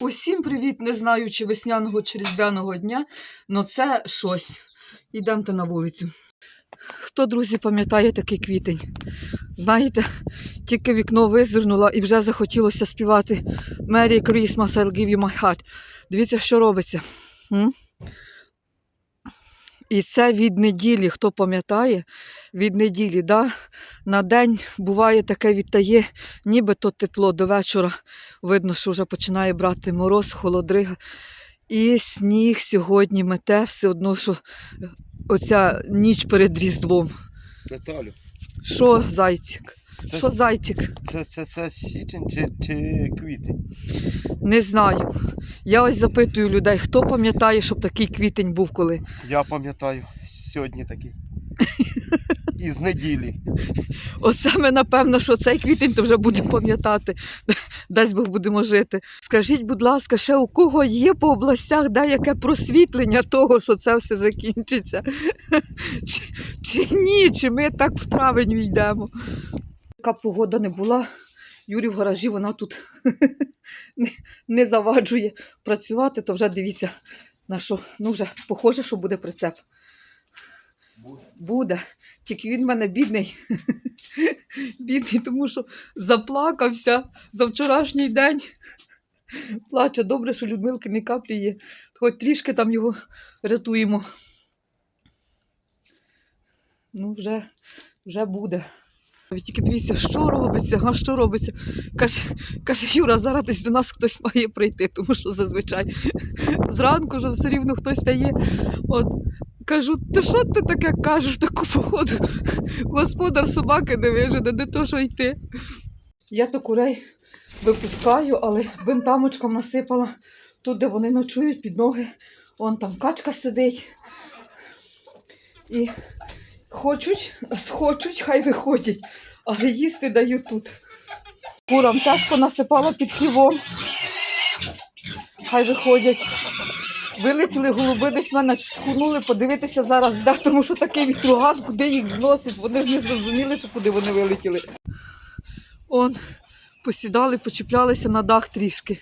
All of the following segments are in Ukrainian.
Усім привіт, не знаю, чи весняного, чи різдвяного дня, але це щось. Йдемте на вулицю. Хто, друзі, пам'ятає такий квітень? Знаєте, тільки вікно визирнуло і вже захотілося співати Merry Christmas, I'll give you my heart. Дивіться, що робиться. М? І це від неділі, хто пам'ятає, від неділі, да? на день буває таке відтає, нібито тепло до вечора. Видно, що вже починає брати мороз, холодрига. І сніг сьогодні мете все одно, що оця ніч перед Різдвом. Наталю, Що, зайчик? Це, Що зайчик? це, це, це січень чи, чи квітень? Не знаю. Я ось запитую людей, хто пам'ятає, щоб такий квітень був коли. Я пам'ятаю, сьогодні такий. Із неділі. Оце ми, напевно, що цей квітень то вже будемо пам'ятати. Дасть Бог будемо жити. Скажіть, будь ласка, ще у кого є по областях де яке просвітлення того, що це все закінчиться? Чи, чи ні? Чи ми так в травень війдемо? Яка погода не була. Юрі в гаражі, вона тут не, заваджує працювати, то вже дивіться, на що. Ну, вже похоже, що буде прицеп. Буде. Тільки він в мене бідний. Бідний, тому що заплакався за вчорашній день. Плаче. Добре, що Людмилки не каплі. Хоч трішки там його рятуємо. Ну, вже, вже буде. Тільки дивіться, що робиться, га, що робиться. Каже, каже Юра, зараз десь до нас хтось має прийти, тому що зазвичай зранку вже все рівно хтось стає. От, кажу, ти що ти таке кажеш таку походу? Господар собаки не вижене, не то що йти. Я то курей випускаю, але бентамочкам насипала тут, де вони ночують під ноги. Вон там качка сидить. І хочуть, схочуть, хай виходять, але їсти даю тут. Курам теж понасипала під хлівом. Хай виходять. Вилетіли голуби, десь мене шкунули подивитися зараз, де, тому що такий вітруган, куди їх зносить. Вони ж не зрозуміли, чи куди вони вилетіли. Он, посідали, почіплялися на дах трішки.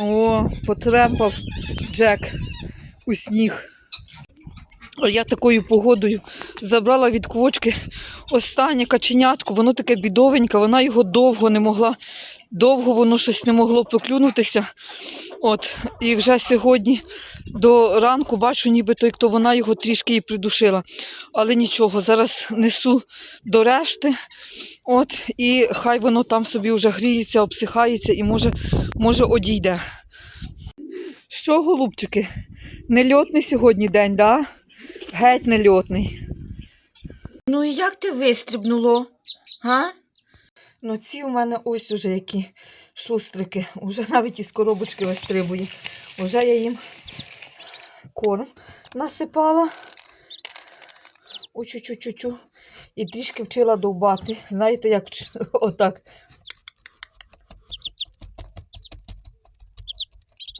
О, потремпав Джек у сніг. Я такою погодою забрала від квочки останнє каченятко, воно таке бідовеньке, вона його довго не могла, довго воно щось не могло проклюнутися. От, і вже сьогодні до ранку бачу, нібито як то вона його трішки і придушила. Але нічого, зараз несу до решти. От, і хай воно там собі вже гріється, обсихається і може, може одійде. Що, голубчики? Нельотний сьогодні день, да? Геть нельотний. Ну і як ти вистрибнуло? Га? Ну, ці у мене ось уже які шустрики. Уже навіть із коробочки вистрибує. Уже я їм корм насипала. Учу-чу-чу-чу. І трішки вчила довбати. Знаєте, як отак.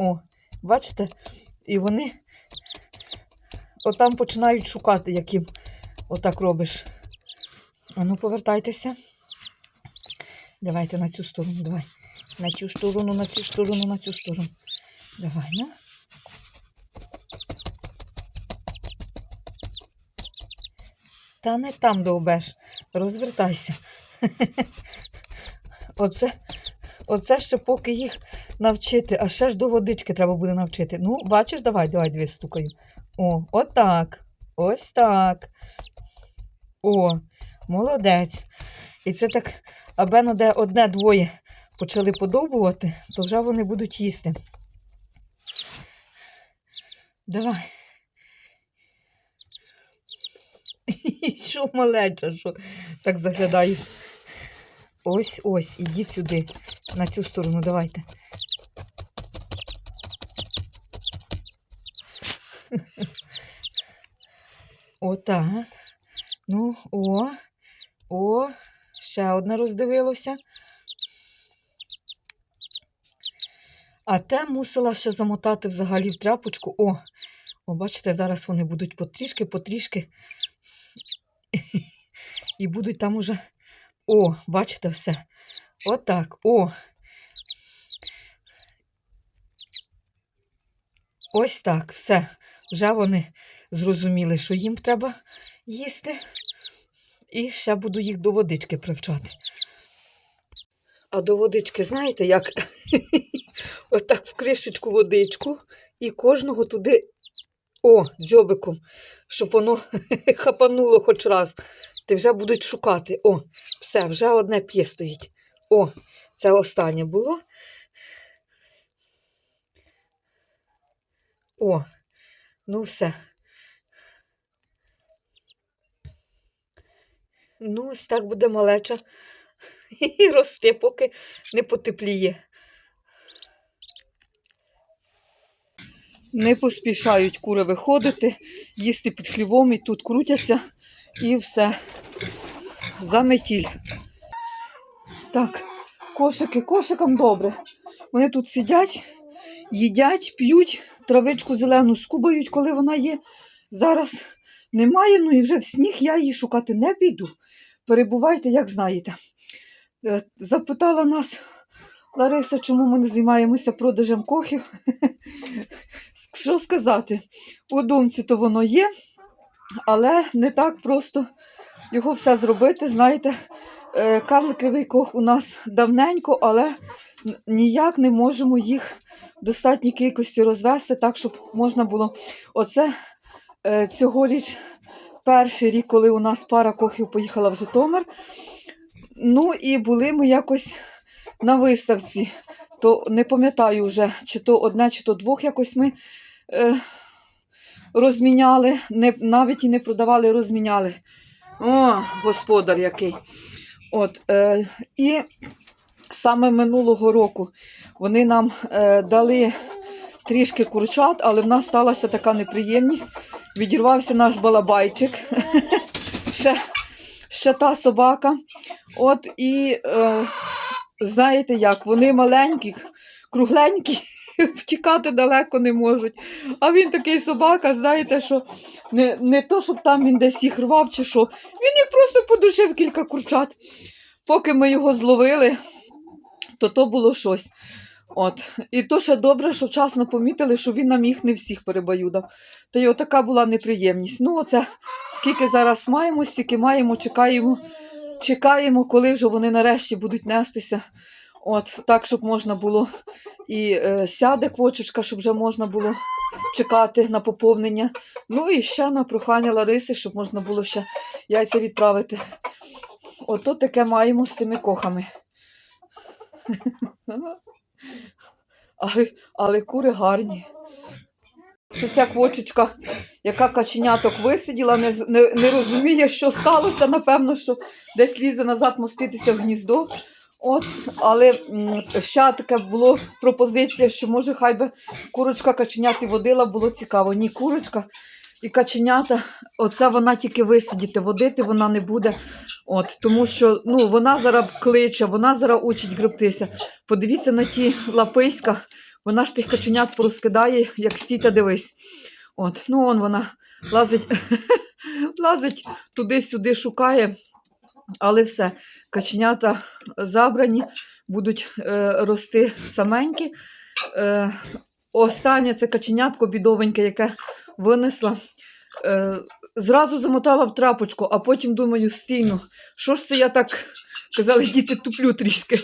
О, бачите? І вони отам починають шукати, як їм отак робиш. А ну, повертайтеся. Давайте на цю сторону, давай. На цю сторону, на цю сторону, на цю сторону. Давай, ну. Та не там довбеш. Розвертайся. Оце, оце ще поки їх навчити, а ще ж до водички треба буде навчити. Ну, бачиш, давай, давай, дві стукаю. О, отак. Ось так. О, молодець. І це так, аби ну де одне-двоє почали подобувати, то вже вони будуть їсти. Давай. Що малеча, що так заглядаєш? Ось ось, ідіть сюди, на цю сторону, давайте. Отак. Ну, о, о, ще одне роздивилося. А те мусила ще замотати взагалі в тряпочку. О, о, бачите, зараз вони будуть потрішки, потрішки. І будуть там уже О, бачите все. Отак. О. Ось так, все. Вже вони зрозуміли, що їм треба їсти. І ще буду їх до водички привчати. А до водички, знаєте, як? Отак в кришечку водичку і кожного туди, о, дзьобиком, щоб воно хапануло хоч раз. Ти вже будуть шукати. О, все, вже одне п'є стоїть. О, це останнє було. О, ну все. Ну, ось так буде малеча і рости, поки не потепліє. Не поспішають кури виходити, їсти під хлівом і тут крутяться і все. Заметіль. Так, кошики, кошикам добре. Вони тут сидять, їдять, п'ють, травичку зелену скубають, коли вона є. Зараз немає, ну і вже в сніг я її шукати не піду. Перебувайте, як знаєте. Е, Запитала нас Лариса, чому ми не займаємося продажем кохів. Що сказати? У думці то воно є, але не так просто його все зробити. Знаєте, е, карликовий кох у нас давненько, але ніяк не можемо їх в достатній кількості розвести, так, щоб можна було. Оце е, цьогоріч перший рік, коли у нас пара кохів поїхала в Житомир. Ну і були ми якось на виставці. То не пам'ятаю вже, чи то одне, чи то двох якось ми е, розміняли, не, навіть і не продавали, розміняли. О, господар який. От, е, і саме минулого року вони нам е, дали трішки курчат, але в нас сталася така неприємність. Відірвався наш балабайчик. ще, ще та собака. От і е, знаєте як, вони маленькі, кругленькі, втікати далеко не можуть. А він такий собака, знаєте, що не, не то, щоб там він десь їх рвав чи що. Він їх просто подушив кілька курчат. Поки ми його зловили, то то було щось. От. І то ще добре, що вчасно помітили, що він нам їх не всіх перебаюдав. Та й отака була неприємність. Ну, оце скільки зараз маємо, стільки маємо, чекаємо, чекаємо, коли вже вони нарешті будуть нестися. От, так, щоб можна було і е, сяде квочечка, щоб вже можна було чекати на поповнення. Ну і ще на прохання Лариси, щоб можна було ще яйця відправити. Ото таке маємо з цими кохами. Але, але кури гарні. Це ця квочечка, яка каченяток висиділа, не, не, не розуміє, що сталося. Напевно, що десь лізе назад моститися в гніздо. От, але ще таке було пропозиція, що може хай би курочка каченяти водила, було цікаво. Ні, курочка і каченята, оце вона тільки висидіти, водити вона не буде. От, тому що ну, вона зараз кличе, вона зараз учить гребтися. Подивіться на ті лаписька, вона ж тих каченят порозкидає, як стій та дивись. От, ну он вона лазить, лазить туди-сюди, шукає, але все, каченята забрані, будуть е, рости саменькі. Е, останнє це каченятко бідовеньке, яке винесла. Е, зразу замотала в трапочку, а потім думаю, стійно, що ж це я так казали, діти туплю трішки.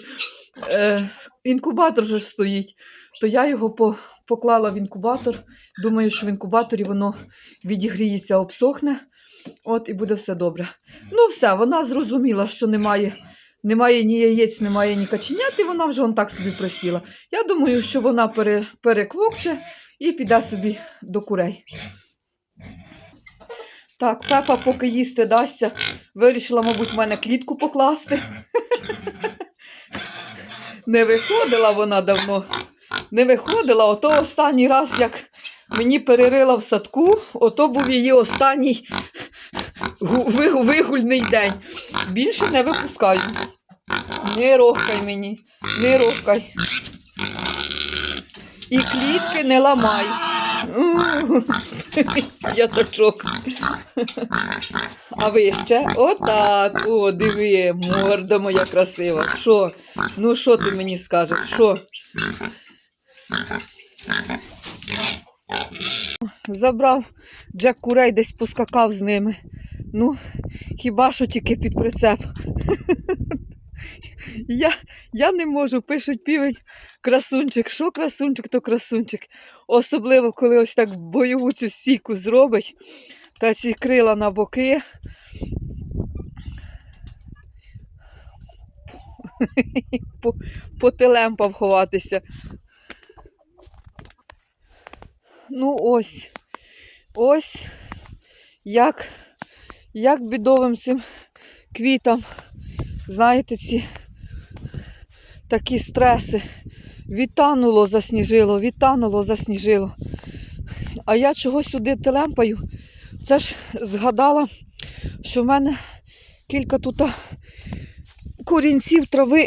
Е, інкубатор же стоїть. То я його по, поклала в інкубатор. Думаю, що в інкубаторі воно відігріється, обсохне. От і буде все добре. Ну, все, вона зрозуміла, що немає, немає ні яєць, немає ні каченят, і вона вже он так собі присіла. Я думаю, що вона пере, переквокче і піде собі до курей. Так, Пепа, поки їсти дасться, вирішила, мабуть, в мене клітку покласти. Не виходила вона давно. Не виходила. Ото останній раз, як мені перерила в садку, ото був її останній вигульний день. Більше не випускаю. Не рохкай мені, не рохкай. І клітки не ламай. П'ятачок. А ви ще? Отак. О, диви, морда моя красива. Що? Ну, що ти мені скажеш? Що? Забрав Джек курей, десь поскакав з ними. Ну, хіба що тільки під прицеп. Я, я не можу, пишуть півень, красунчик. Що красунчик, то красунчик. Особливо, коли ось так бойову цю стійку зробить, та ці крила на боки. По, по телемпам ховатися. Ну ось. Ось як, як бідовим цим квітам, знаєте, ці такі стреси. Відтануло, засніжило, відтануло, засніжило. А я чого сюди телемпаю? Це ж згадала, що в мене кілька тут корінців трави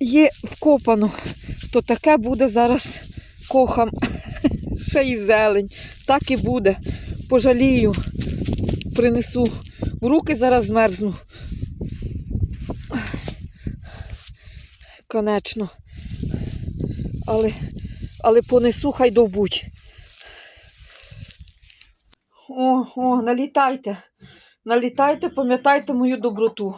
є вкопано. То таке буде зараз кохам. Ще й зелень. Так і буде. Пожалію. Принесу. В руки зараз змерзну. Конечно. Але, але понесу, хай довбуть. О, о, налітайте. Налітайте, пам'ятайте мою доброту.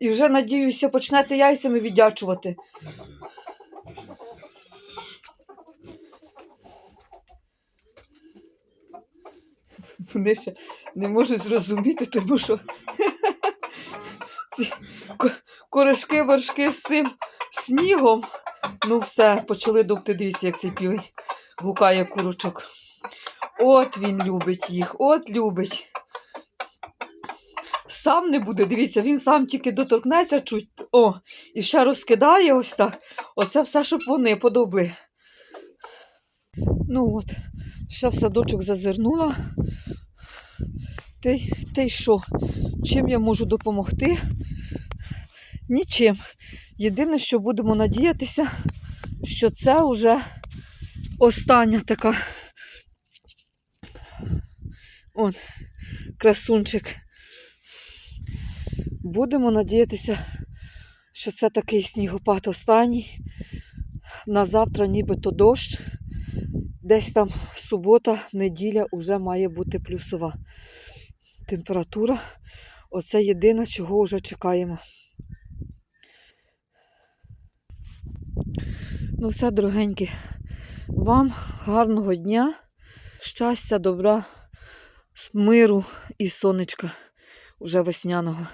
І вже, надіюся, почнете яйцями віддячувати. Вони ще не можуть зрозуміти, тому що ці ко- корешки, вершки з цим снігом. Ну, все, почали довти. Дивіться, як цей півень гукає курочок. От він любить їх, от любить. Сам не буде, дивіться, він сам тільки доторкнеться чуть. О, і ще розкидає ось так. Оце все, щоб вони подобли. Ну от, ще в садочок зазирнула. Й, та й що? Чим я можу допомогти? Нічим. Єдине, що будемо надіятися, що це вже остання така. Он, красунчик. Будемо надіятися, що це такий снігопад останній. На завтра нібито дощ. Десь там субота, неділя вже має бути плюсова температура. Оце єдине, чого вже чекаємо. Ну, все, дорогенькі, вам гарного дня, щастя, добра, миру і сонечка уже весняного.